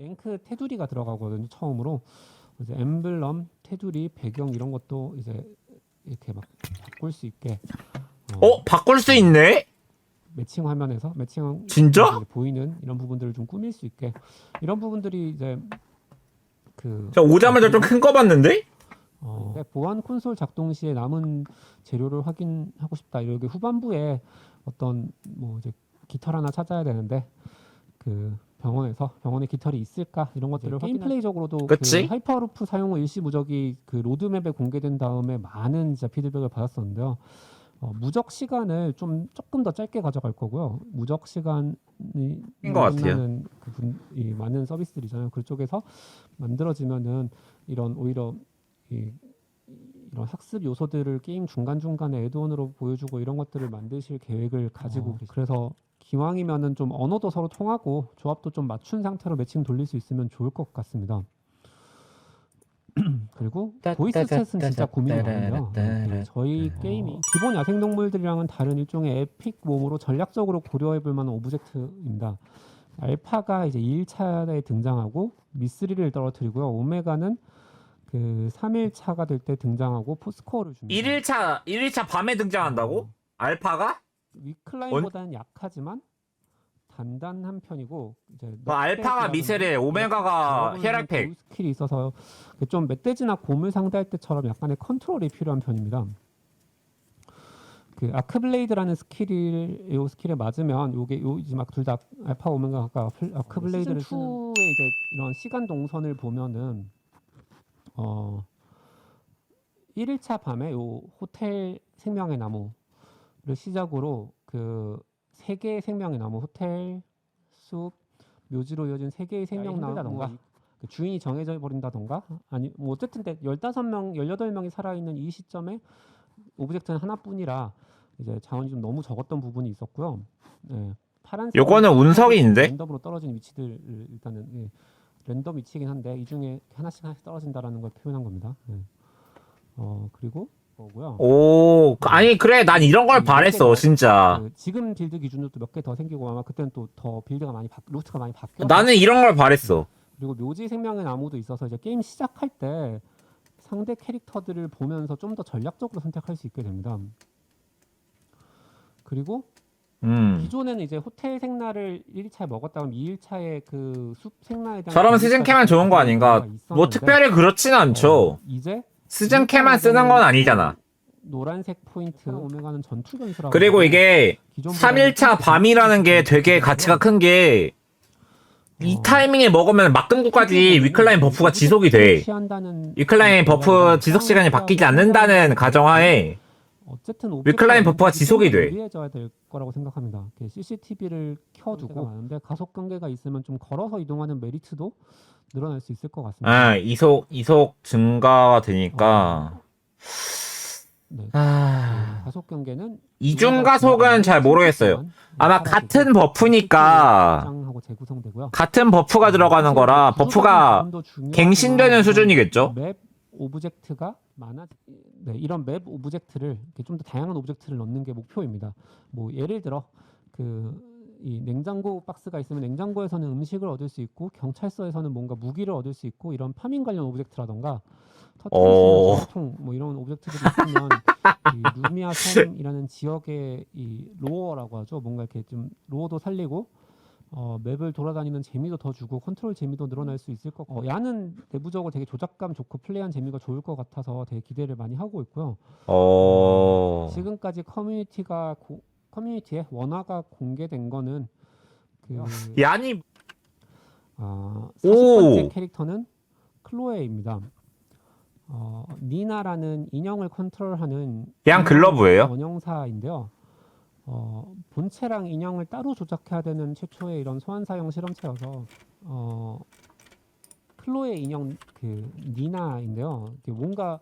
랭크 테두리가 들어가거든요. 처음으로 이제 엠블럼, 테두리, 배경 이런 것도 이제 이렇게 막 바꿀 수 있게 어, 어 바꿀 수 있네? 매칭 화면에서 매칭 진짜? 보이는 이런 부분들을 좀 꾸밀 수 있게 이런 부분들이 이제 그저 오자마자 좀 큰 거 봤는데? 어, 근데 보안 콘솔 작동 시에 남은 재료를 확인하고 싶다. 이렇게 후반부에 어떤 뭐 이제 깃털 하나 찾아야 되는데 그 병원에서 병원에 깃털이 있을까 이런 것들을 게임 플레이적으로도 그치? 그 하이퍼루프 사용 후 일시 무적이 그 로드맵에 공개된 다음에 많은 진짜 피드백을 받았었는데요. 어, 무적 시간을 좀 조금 더 짧게 가져갈 거고요. 무적 시간이 같아요. 많은 그분 이 많은 서비스들이잖아요. 그쪽에서 만들어지면은 이런 오히려 이 이런 학습 요소들을 게임 중간 중간에 애드온으로 보여주고 이런 것들을 만드실 계획을 가지고 계시- 그래서 기왕이면은 좀 언어도 서로 통하고 조합도 좀 맞춘 상태로 매칭 돌릴 수 있으면 좋을 것 같습니다. 그리고 보이스 챗은 진짜 고민이 많은데요. 네, 저희 게임이 기본 야생동물들이랑은 다른 일종의 에픽 몸으로 전략적으로 고려해볼 만한 오브젝트입니다. 알파가 이제 2일차에 등장하고 미스리를 떨어뜨리고요. 오메가는 그 3일차가 될 때 등장하고 포스코어를 줍니다. 1일차 1일차 밤에 등장한다고? 알파가? 위클라인보다는 약하지만 단단한 편이고 이제 그 알파가 미세레, 오메가가 고유 스킬이 있어서 좀 멧돼지나 곰을 상대할 때처럼 약간의 컨트롤이 필요한 편입니다. 그 아크블레이드라는 스킬이 요 스킬에 맞으면 요게 요 이제 막 둘 다 알파 오메가가 플- 아크블레이드를 쓰는 이제 이런 시간 동선을 보면은 어 1일차 밤에 요 호텔 생명의 나무 를 시작으로 그 세 개의 생명의 나무 호텔 숲 묘지로 이어진 세 개의 생명 나무가 그 주인이 정해져 버린다던가 아니 뭐 어쨌든 15명 18명이 살아 있는 이 시점에 오브젝트는 하나뿐이라 이제 자원이 좀 너무 적었던 부분이 있었고요. 예. 파란색 요거는 운석인데? 랜덤으로 떨어진 위치들을 일단은 예. 랜덤 위치이긴 한데 이 중에 하나씩 하나씩 떨어진다라는 걸 표현한 겁니다. 예. 어 그리고 뭐고요. 오 그- 아니 그래. 난 이런 걸 바랬어 진짜. 그 지금 빌드 기준으로 또 몇 개 더 생기고 아마 그때는 또 더 빌드가 많이 바, 루트가 많이 바뀌어. 나는 이런 걸 바랬어. 그리고 묘지 생명의 나무도 있어서 이제 게임 시작할 때 상대 캐릭터들을 보면서 좀 더 전략적으로 선택할 수 있게 됩니다. 그리고 음. 기존에는 이제 호텔 생나를 1일차에 먹었다 그러면 2일차에 그 숲 생나에 대한 저러면 시즌캐만 좋은 거 아닌가? 뭐 특별히 그렇진 않죠. 어, 이제 시즌캐만 쓰는 건 아니잖아 노란색 포인트 오메가는 전투 변수라고 그리고 이게 기존보다는 3일차 밤이라는 게 되게 가치가 큰 게이 어, 타이밍에 먹으면 막등구까지 위클라인 버프가 지속이 돼 위클라인 버프 지속 시간이 바뀌지 않는다는 가정하에 어쨌든 위클라인 버프가 지속이 돼. 유리해져야 될 거라고 생각합니다. CCTV를 켜두고 가속 경계가 있으면 좀 걸어서 이동하는 메리트도 늘어날 수 있을 것 같습니다. 아 이속 이속 증가가 되니까 네. 아 가속 경계는 이중 가속은 잘 모르겠어요. 아마 같은 버프니까 하고 재구성되고요. 같은 버프가 들어가는 거라 버프가 갱신되는 수준이겠죠? 맵 오브젝트가 많아. 네, 이런 맵 오브젝트를 좀 더 다양한 오브젝트를 넣는 게 목표입니다. 뭐 예를 들어 그 이 냉장고 박스가 있으면 냉장고에서는 음식을 얻을 수 있고 경찰서에서는 뭔가 무기를 얻을 수 있고 이런 파밍 관련 오브젝트라던가 어. 터트리는 통뭐 이런 오브젝트들이 있으면 이 루미아 섬이라는 지역의 이 로어라고 하죠. 뭔가 이렇게 좀 로어도 살리고 어, 맵을 돌아다니는 재미도 더 주고 컨트롤 재미도 늘어날 수 있을 것 같고 어, 야는 내부적으로 되게 조작감 좋고 플레이한 재미가 좋을 것 같아서 되게 기대를 많이 하고 있고요. 어 지금까지 커뮤니티가 고, 커뮤니티에 원화가 공개된 거는 그 야니 아, 오! 40번째 캐릭터는 클로에입니다. 어, 니나라는 인형을 컨트롤하는 양 글러브예요? 원형사인데요. 어, 본체랑 인형을 따로 조작해야 되는 최초의 이런 소환사용 실험체여서 어, 클로에 인형 그 니나인데요. 이게 뭔가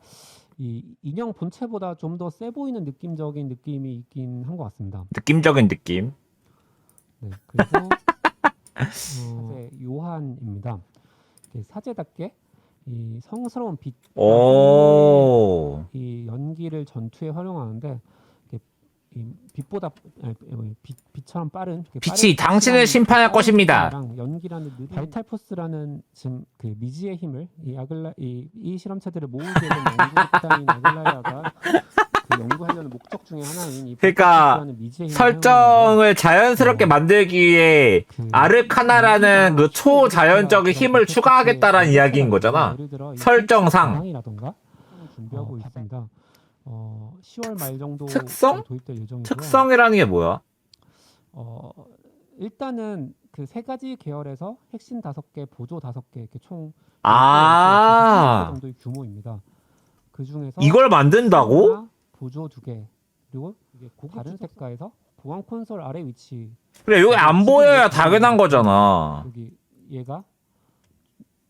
이 인형 본체보다 좀 더 세 보이는 느낌적인 느낌이 있긴 한 것 같습니다. 느낌적인 느낌 네, 그리고 어, 사제 요한입니다. 이렇게 사제답게 이 성스러운 빛, 오 이 연기를 전투에 활용하는데 빛보다 아니, 어, 빛, 빛처럼 빠른 그 빛이 빠른 당신을 심판할 것입니다. 연기라는 느린 바이탈포스라는 지금 그 미지의 힘을 이 아글라 이, 이 실험체들을 모으게 된 연구단인 아글라야가 그 연구하려는 목적 중에 하나인 이 그러니까 미지의 힘을 설정을 자연스럽게 만들기 위해 그 아르카나라는 그 초자연적인 힘을 추가하겠다라는 이야기인 거잖아. 예를 들어 이 설정상. 방이라던가 준비하고 어, 있습니다. 어, 10월 말 정도 특성? 도입될 예정이고요. 특성이라는 게 뭐야? 어, 일단은 그 세 가지 계열에서 핵심 다섯 개, 보조 다섯 개 이렇게 총 아 정도의 규모입니다. 그 중에서 이걸 만든다고? 보조 두 개, 그리고 다른 색깔에서 보안 콘솔 아래 위치 그래 여기 안 보여야 당연한 거잖아. 여기 얘가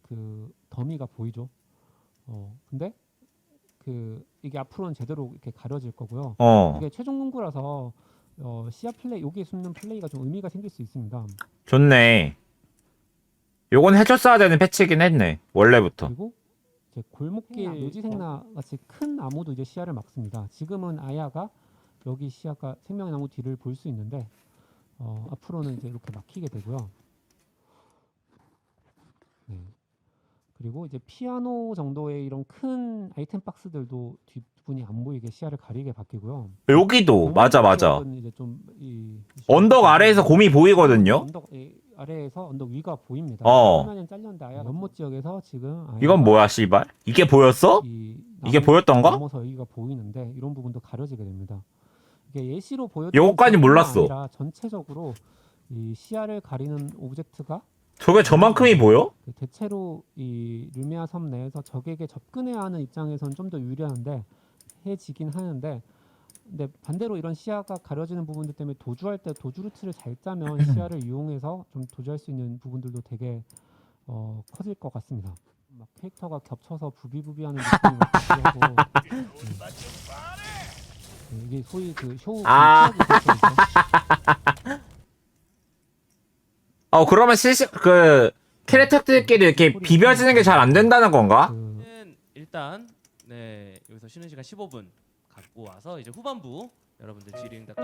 그 더미가 보이죠. 어 근데 그 이게 앞으로는 제대로 이렇게 가려질 거고요. 어 이게 최종 공구라서 어, 시야 플레이 여기에 숨는 플레이가 좀 의미가 생길 수 있습니다. 좋네. 요건 해줬어야 되는 패치긴 했네 원래부터. 그리고 이제 골목길 묘지생나 같이 큰 나무도 이제 시야를 막습니다. 지금은 아야가 여기 시야가 생명의 나무 뒤를 볼 수 있는데 어, 앞으로는 이제 이렇게 막히게 되고요. 그리고 이제 피아노 정도의 이런 큰 아이템 박스들도 뒷부분이 안 보이게 시야를 가리게 바뀌고요. 여기도 맞아 맞아. 지역은 이제 좀 이, 언덕 아래에서 곰이 보이거든요. 언덕 이, 아래에서 언덕 위가 보입니다. 어. 화면은 잘렸는데 연못 지역에서 지금 이건 뭐야 씨발? 이게 보였어? 이 이게 나무 보였던가? 넘어서 여기가 보이는데 이런 부분도 가려지게 됩니다. 이게 예시로 보여 요거까지 몰랐어. 전체적으로 이 시야를 가리는 오브젝트가 저게 저만큼이 보여? 그 대체로 이 르미아 섬 내에서 적에게 접근해야 하는 입장에선 좀 더 유리한데 해지긴 하는데 근데 반대로 이런 시야가 가려지는 부분들 때문에 도주할 때 도주 루트를 잘 짜면 시야를 이용해서 좀 도주할 수 있는 부분들도 되게 어, 커질 것 같습니다. 막 캐릭터가 겹쳐서 부비부비하는 느낌이 나기도 하고 네, 이게 소위 그 쇼 아. 어 그러면 실시 그 캐릭터들끼리 이렇게 비벼지는 게 잘 안 된다는 건가? 일단 네 여기서 쉬는 시간 15분 갖고 와서 이제 후반부 여러분들 질의응답 까